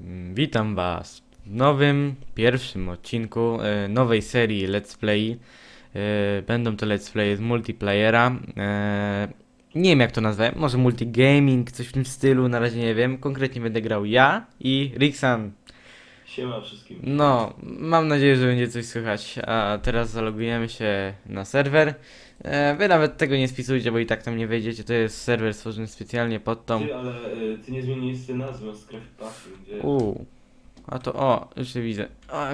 Mm, Witam Was w nowym, pierwszym odcinku e, nowej serii Let's Play. E, Będą to Let's Play z multiplayera. E, Nie wiem jak to nazwę, może multigaming, coś w tym stylu, na razie nie wiem. Konkretnie będę grał ja i Rixan. Siema wszystkim. No, mam nadzieję, że będzie coś słychać. A teraz zalogujemy się na serwer. E, Wy nawet tego nie spisujcie, bo i tak tam nie wejdziecie. To jest serwer stworzony specjalnie pod tą. Ty, ale y, ty nie zmieniłeś sobie nazwy z Puffy, gdzie Uuu. A to o, już się widzę.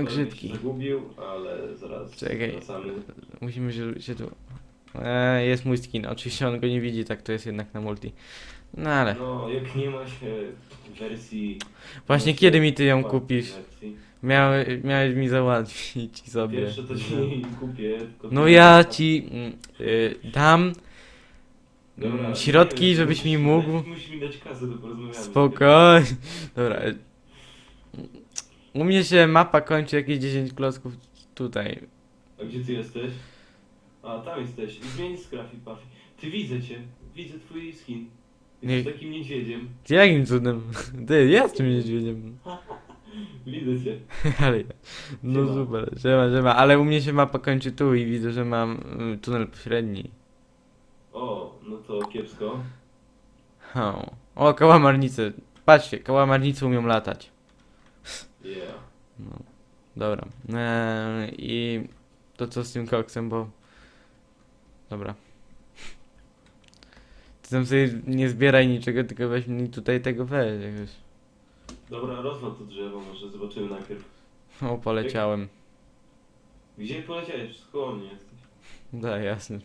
Grzydki. się zagubił, ale zaraz Czekaj. wracamy. Musimy się, się tu. E, jest mój skin. Oczywiście on go nie widzi, tak to jest jednak na multi. No ale. No, jak nie ma się wersji... Właśnie kiedy mi ty ją kupisz? wersji. Miałeś, miałeś mi załatwić sobie. Pierwsze to ci nie kupię, tylko... No ja ci mm, y, dam Dobra, mm, nie środki, wiem, żebyś mi musisz- mógł. Musisz mi dać kasę, to porozmawiamy. Spokojnie. Dobra. U mnie się mapa kończy jakieś 10 klocków tutaj. A gdzie ty jesteś? A, tam jesteś. Zmień z Craft Puffy. Ty widzę cię. Widzę twój skin. Jesteś Nie- takim niedźwiedziem. Jakim cudem? Ty, jestem niedźwiedziem. Widzę cię. Ale no Siema. super, siema, siema, ale u mnie się mapa kończy tu i widzę, że mam y, tunel pośredni. O, no to kiepsko. O, o kałamarnice. Patrzcie, kałamarnice umią latać. Yeah. No, dobra. Eee, I to co z tym koksem, bo... Dobra. Ty tam sobie nie zbieraj niczego, tylko weź mi tutaj tego weź jakoś. Dobra, rozwal to drzewo, może zobaczymy najpierw. O, poleciałem. Gdzie poleciałeś? Koło mnie jesteś. Da, jasne.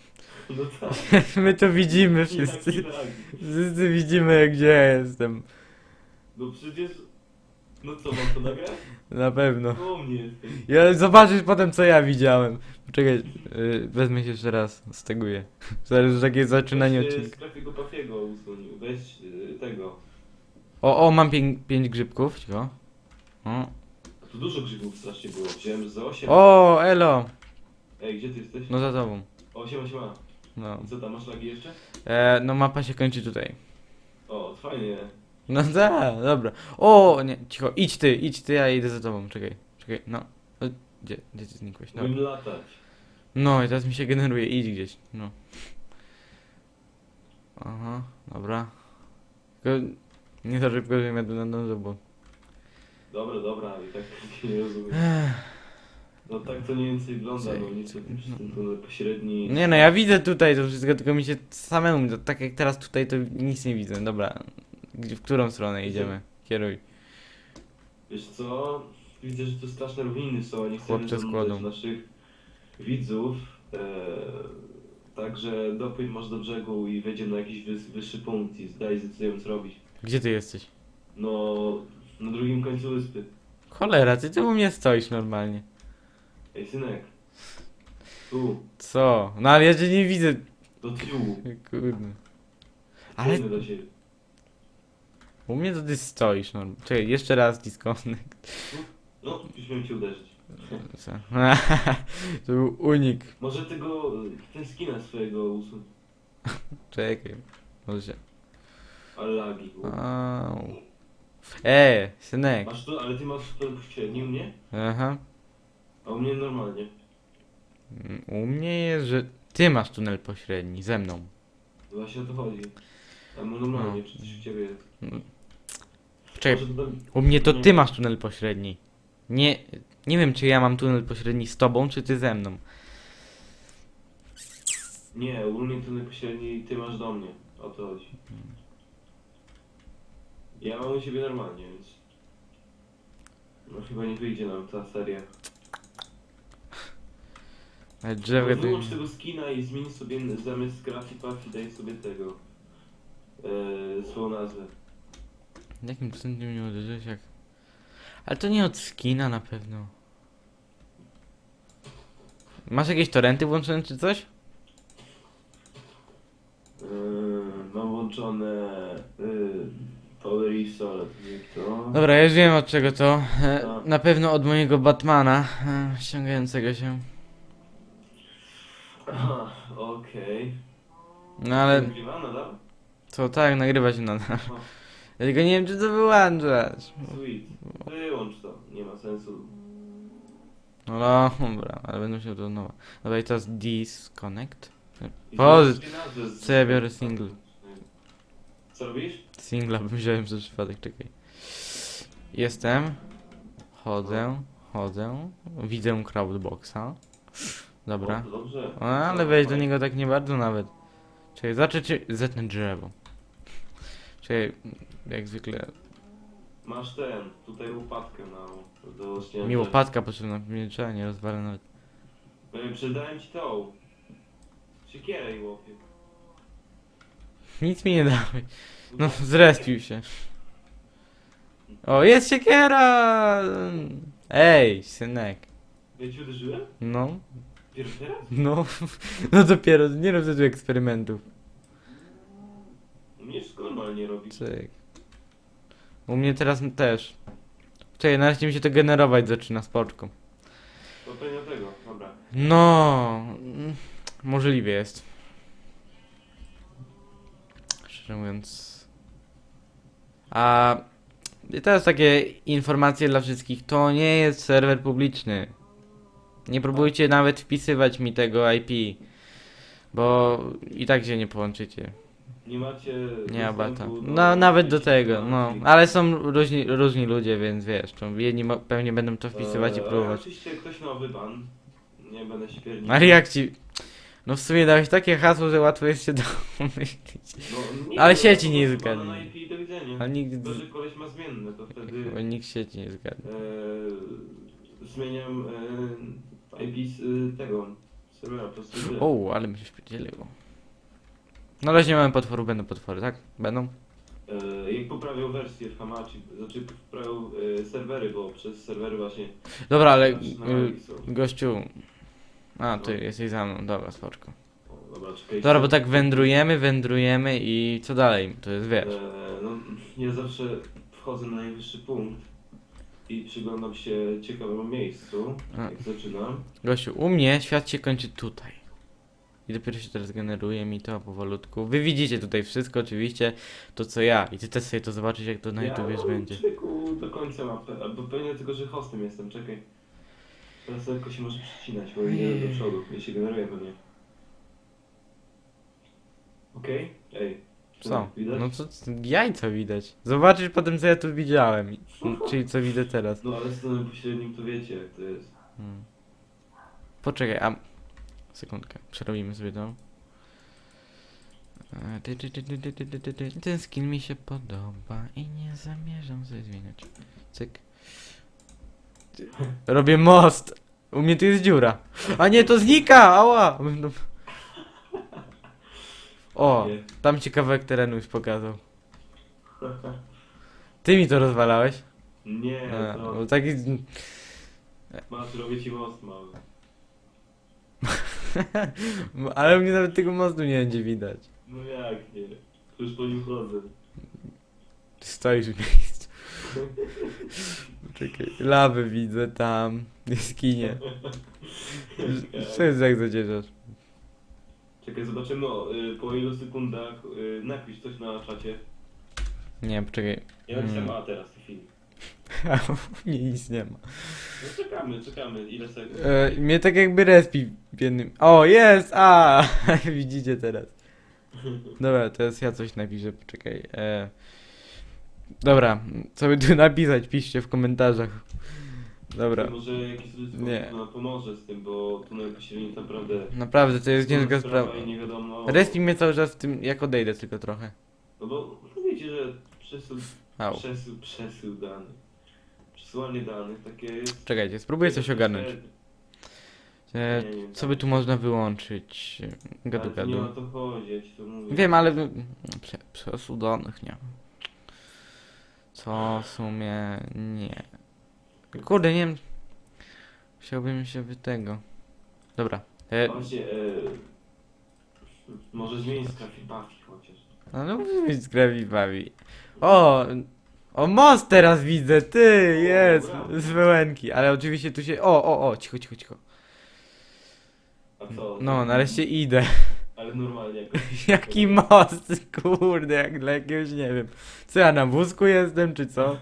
No tak. My to widzimy wszyscy. Jaki lag. Wszyscy widzimy, gdzie ja jestem. No przecież... No co, mam to nagrać? Na pewno. Koło mnie jesteś. Ja zobaczysz potem co ja widziałem. Czekaj, yy, wezmę się jeszcze raz, steguję. Zaraz takie zaczynanie Weź, e, odcinka. Pafiego usuń. Weź y, tego. O, o, mam pięć, pięć grzybków, cicho. O, tu dużo grzybów strasznie było. Wziąłem za 8. o elo! Ej, gdzie ty jesteś? No za tobą. 8, 8. No. Co tam, masz lagi jeszcze? E, no mapa się kończy tutaj. O, fajnie. No da, dobra. O, nie, cicho, idź ty, idź ty, ja idę za tobą, czekaj, czekaj, no. O, Gdzie, gdzie ty znikłeś? No. Umiem latać. no i teraz mi się generuje, idź gdzieś, no. Aha, dobra. Tylko nie za szybko, żebym ja tu nadążył, bo... Dobra, dobra, i tak się nie rozumiem. No tak to mniej więcej wygląda, no nic przez ten tunel pośredni. Nie no, ja widzę tutaj to wszystko, tylko mi się samemu, to, tak jak teraz tutaj, to nic nie widzę. Dobra, gdzie, w którą stronę idziemy? Kieruj. Wiesz co, widzę, że tu straszne równiny są, a nie chcemy Chłopcze zanudzać składą. naszych widzów. E, także dopłyń może do brzegu i wejdziemy na jakiś wys, wyższy punkt i zdaj zdecydujemy co robić. Gdzie ty jesteś? No, na drugim końcu wyspy. Cholera, ty tu u mnie stoisz normalnie. Ej, synek. Tu, Co? No ale ja cię nie widzę. do tyłu. Kurde. Ale Płynę do u mnie to ty stoisz normalnie. Czekaj, jeszcze raz disconnect. No, miałem cię uderzyć. Co? to był unik. Może tego, ten skina swojego usuń. Czekaj. Może się... Lagi. Au. Eee, synek. Masz to, ale ty masz to pośredni u mnie? Aha. A u mnie normalnie. U mnie jest, że ty masz tunel pośredni ze mną. Właśnie o to chodzi. A mu normalnie, No. czy coś u ciebie jest. Czekaj, Może to tam- u mnie to ty masz tunel pośredni. Nie, nie wiem czy ja mam tunel pośredni z tobą, czy ty ze mną. Nie, u mnie ten pośredni ty masz do mnie. O to chodzi. Ja mam u siebie normalnie, więc... No chyba nie wyjdzie nam ta seria. Ale No, drzewka wyłącz tego skina i zmień sobie zamiast Scrappy Puffy daj sobie tego. Yy, swoją nazwę. Jakim cudem mnie uderzyłeś jak... Ale to nie od skina na pewno. Masz jakieś torenty włączone czy coś? Yy, mam włączone yy, To? Dobra, ja już wiem od czego to. E, na pewno od mojego Batmana e, ściągającego się. Okej. No ale Nagrywa nadal? co tak, nagrywa się nadal. Ja tylko nie wiem, czy to wyłączasz. Sweet. Wyłącz to, nie ma sensu. No dobra, ale będę musiał to nowa. Dobra, i teraz disconnect. I Po- zobacz sobie nazwę z- co ja biorę single? Co robisz? Singla wziąłem przez przypadek, czekaj. Jestem. Chodzę, chodzę. Widzę crowdboxa. Dobra. O, dobrze. O, ale wejść do niego tak nie bardzo nawet. Czekaj, zacznę zetnę drzewo. Czekaj, jak zwykle. Masz ten, tutaj łopatkę na do śniadania. Mi łopatka potrzebna, mnie trzeba nie rozwalę nawet. E, Przydałem ci tą. Siekierę i łopie. Nic mi nie dałeś. No, zrespił się. O, jest siekiera! Ej, synek. Ja ci uderzyłem? No, Pierwszy raz? no, no dopiero, nie rób tu eksperymentów. Mnie wszystko normalnie robi. Cyk. U mnie teraz też. Czekaj, nareszcie mi się to generować zaczyna z poczką. To pewnie tego, dobra. No, mm, możliwe jest. Szczerze mówiąc. A i teraz takie informacje dla wszystkich. To nie jest serwer publiczny. Nie próbujcie nawet wpisywać mi tego IP. Bo i tak się nie połączycie. Nie macie. Nie abata. dostępu No nawet do tego, no. Ale są różni, różni ludzie, więc wiesz, to jedni mo- pewnie będą to wpisywać i E, próbować. Oczywiście ktoś nowy ban. Nie będę się pierdził. Ale jak ci... No w sumie dałeś takie hasło, że łatwo jest się domyślić. No, Ale sieci po nie bana zgadnie. Na IP i do widzenia. A nikt... To, że koleś ma zmienne, to wtedy Chyba nikt sieci nie zgadnie. e, zmieniam e, IP z e, tego serwera po prostu. tyle. O, ale mi się wpierdzieliło. No ale nie mamy potworu, będą potwory, tak? Będą? E, jak poprawiał wersję w Hamachi, znaczy poprawiał e, serwery, bo przez serwery właśnie Dobra, ale... Y, gościu... A, ty jesteś za mną, dobra, spoczko. Dobra, czekajcie. Dobra, bo tak wędrujemy, wędrujemy i co dalej? To jest, wiesz... E, no, ja zawsze wchodzę na najwyższy punkt i przyglądam się ciekawemu miejscu, A. jak zaczynam. Gościu, u mnie świat się kończy tutaj. I dopiero się teraz generuje mi to powolutku. Wy widzicie tutaj wszystko oczywiście, to co ja. I ty też sobie to zobaczysz jak to na YouTube ja będzie. Człowieku, do końca mapy, albo pewnie tylko, że hostem jestem, czekaj. Teraz lekko się może przycinać, bo idę do przodu i się generuje pewnie. Okej? Ej. Co? Widać? No co, jajca widać. Zobaczysz potem co ja tu widziałem. Czyli co widzę teraz. No ale z tym pośrednim to wiecie jak to jest. Hmm. Poczekaj, a... Sekundkę, przerobimy sobie to. E, ty, ty, ty, ty, ty, ty, ty, ty, ty. Ten skin mi się podoba i nie zamierzam sobie zmieniać. Cyk. Robię most. U mnie tu jest dziura. A nie, to znika! Ała! No. O, tam ci kawałek terenu już pokazał. Ty mi to rozwalałeś? Nie, A, to... bo taki... Masz, robię ci most mały. Ale u mnie nawet tego mostu nie będzie widać. No jak nie? Już po nim chodzę. Ty stoisz w miejscu. Czekaj, lawę widzę tam, jaskinie. Co jest jak zacierzasz? Czekaj, zobaczymy y, po ilu sekundach y, napisz coś na czacie. Nie, poczekaj. Ja napisałem Mm. A teraz w tej chwili. U mnie nic nie ma. No czekamy, czekamy. Ile sekund? E, mnie tak jakby respi w jednym... O, jest! A! Widzicie teraz. Dobra, teraz ja coś napiszę, poczekaj. E, dobra, co by tu napisać, piszcie w komentarzach. Dobra. Może jakiś Nie. pomoże z tym, bo tunel pośredni naprawdę... Naprawdę, to jest ciężka sprawa. I nie wiadomo... Respi mnie cały czas w tym, jak odejdę tylko trochę. No bo wiecie, że przesył, Au. przesył, przesył danych. Przesyłanie danych takie jest... Czekajcie, spróbuję coś ogarnąć. E, Nie, nie, co by tu można wyłączyć? Gadu, Ale to nie o gadu. to chodzi, ja ci to mówię. Wiem, ale... Prze, przesył danych, nie. Co w sumie... nie. Kurde, nie wiem... Chciałbym się by tego... Dobra. E, Właśnie, może zmienić Buffy chociaż. no, no musi być z Gravy. O! O, most teraz widzę, ty, jest, z wyłęki, ale oczywiście tu się, o, o, o, cicho, cicho, cicho. A co? No, nareszcie idę. Ale normalnie jakoś. Jaki most, kurde, jak dla jakiegoś, nie wiem. Co ja na wózku jestem, czy co?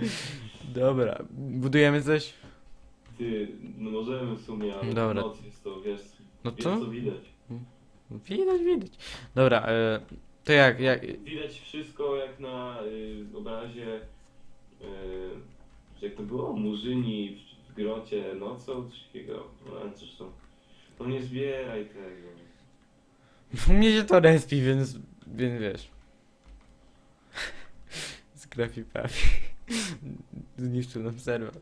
Dobra, budujemy coś? Ty, no możemy w sumie, ale Dobra. noc jest to, wiesz, No wiesz to? co widać. Widać, widać. Dobra, e, to jak, jak, Widać wszystko jak na y, obrazie, y, jak to było, Murzyni w, w grocie nocą, coś takiego. No ale cóż to, no nie zbieraj tego. U mnie się to respi, więc, więc wiesz. Z grafipapi. Zniszczył nam serwer.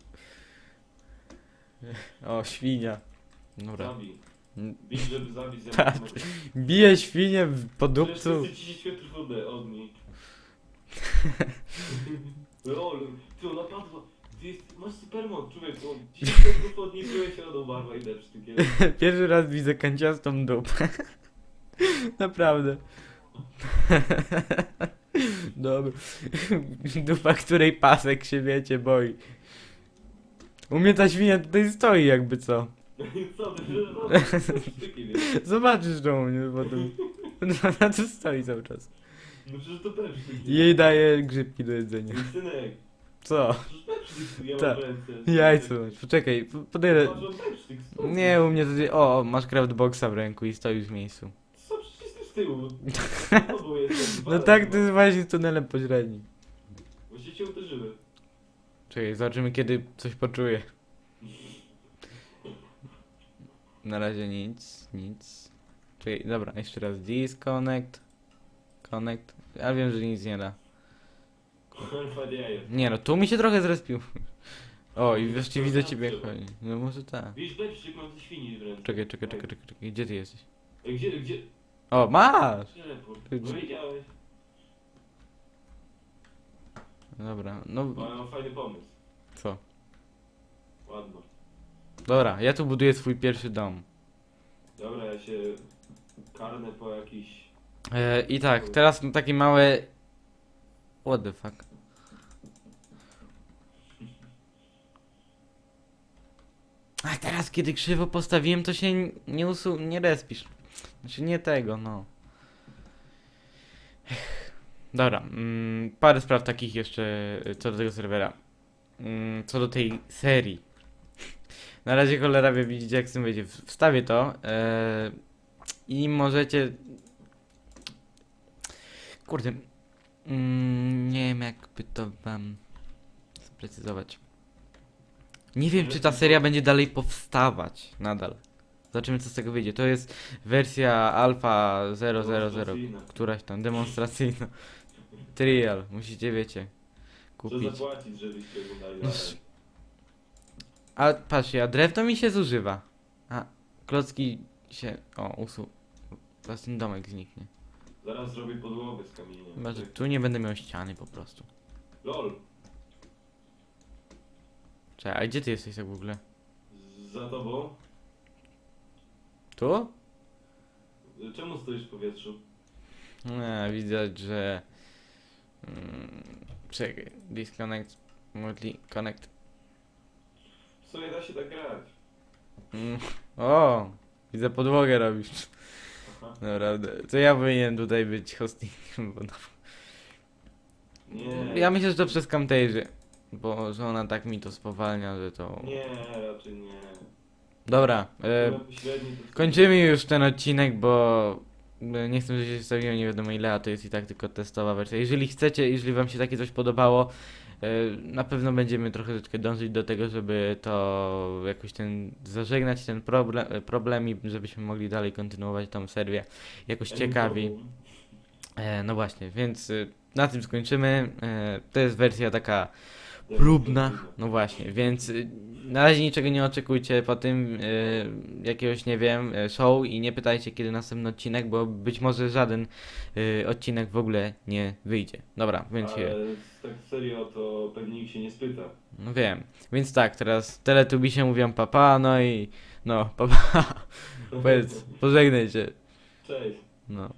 O, świnia. Dobra. Zabij. Bij, żeby zabić Tak. zamiast Bije świnię w- po Przecież dupcu. to jest 10 metrów od, od niej. Lol, ty ona padła. Ty jest, masz supermoc, człowiek, on 10 metrów od niej byłeś się od barwa i tykiego. Pierwszy raz widzę kanciastą dupę. Naprawdę. Dobra. Dupa, której pasek się wiecie boi. U mnie ta świnia tutaj stoi jakby co. Co ty, że? Zobaczysz to u mnie potem. Ona tu stoi cały czas. No przecież to też. Jej daje grzybki do jedzenia. Synek, Co? przecież ja Tak. mam ręce. Jajco. Poczekaj, po- podejdę. Nie, u mnie tutaj... O, masz craftboxa w ręku i stoisz w miejscu. Z tyłu. No jestem. No tak, to jest właśnie z tunelem pośrednim. Właśnie cię uderzyły. Czekaj, zobaczymy kiedy coś poczuję. Na razie nic, nic. Czekaj, dobra, jeszcze raz disconnect. Connect. Ja wiem, że nic nie da. Jajo. Nie no, tu mi się trochę zrespił. O, i wreszcie widzę ciebie chodzi. No może tak. Widzisz, beczczyk mam ze świni w ręce. Czekaj, czekaj, czekaj, czekaj, czekaj. Gdzie ty jesteś? Gdzie, gdzie? O, masz! Teleport. Ty- No wiedziałeś. Dobra, no Ale mam fajny pomysł. co? Ładno. Dobra, ja tu buduję swój pierwszy dom. Dobra, ja się karnę po jakiś... E, I tak, teraz mam takie małe... What the fuck? A teraz, kiedy krzywo postawiłem, to się nie usu... nie respisz. Znaczy nie tego, no. Dobra, mm, parę spraw takich jeszcze y, co do tego serwera. Mm, co do tej serii. Na razie cholera wie, widzicie jak z tym wyjdzie. W- Wstawię to e, i możecie Kurde. Mm, nie wiem jakby to wam sprecyzować. Nie wiem czy ta seria będzie dalej powstawać nadal. Zobaczymy co z tego wyjdzie. To jest wersja alfa 000, Demonstracyjna. któraś tam demonstracyjna. Trial, musicie wiecie Co kupić. zapłacić, żebyście oglądali No, dalej. s- A patrzcie, a drewno mi się zużywa. A klocki się. O, usu. Zaraz ten domek zniknie. Zaraz zrobię podłogę z kamienia. Chyba, że tu nie będę miał ściany po prostu. LOL. Czekaj, a gdzie ty jesteś tak w ogóle? Za tobą? Tu? Czemu stoisz w powietrzu? Nie, widać, że... Mm, czekaj, disconnect, multi connect. W sumie da się tak grać. Mm, o, widzę podłogę robisz. Aha. Naprawdę, to ja powinienem tutaj być hostingiem, bo no. Nie. Ja myślę, że to przez Camtasia, bo że ona tak mi to spowalnia, że to... Nie, raczej nie. Dobra, e, kończymy już ten odcinek, bo nie chcę, że się stawiło nie wiadomo ile, a to jest i tak tylko testowa wersja. Jeżeli chcecie, jeżeli wam się takie coś podobało, e, na pewno będziemy troszeczkę dążyć do tego, żeby to jakoś ten, zażegnać ten problem, problem i żebyśmy mogli dalej kontynuować tą serię jakoś ciekawi. E, no właśnie, więc e, na tym skończymy. To jest wersja taka próbna. No właśnie, więc y, na razie niczego nie oczekujcie po tym y, jakiegoś, nie wiem, y, show i nie pytajcie kiedy następny odcinek, bo być może żaden y, odcinek w ogóle nie wyjdzie. Dobra, więc Ale tak serio, to pewnie nikt się nie spyta. no wiem. Więc tak, teraz teletubisie mówią papa, no i no, papa, powiedz, pożegnaj się. Cześć. No.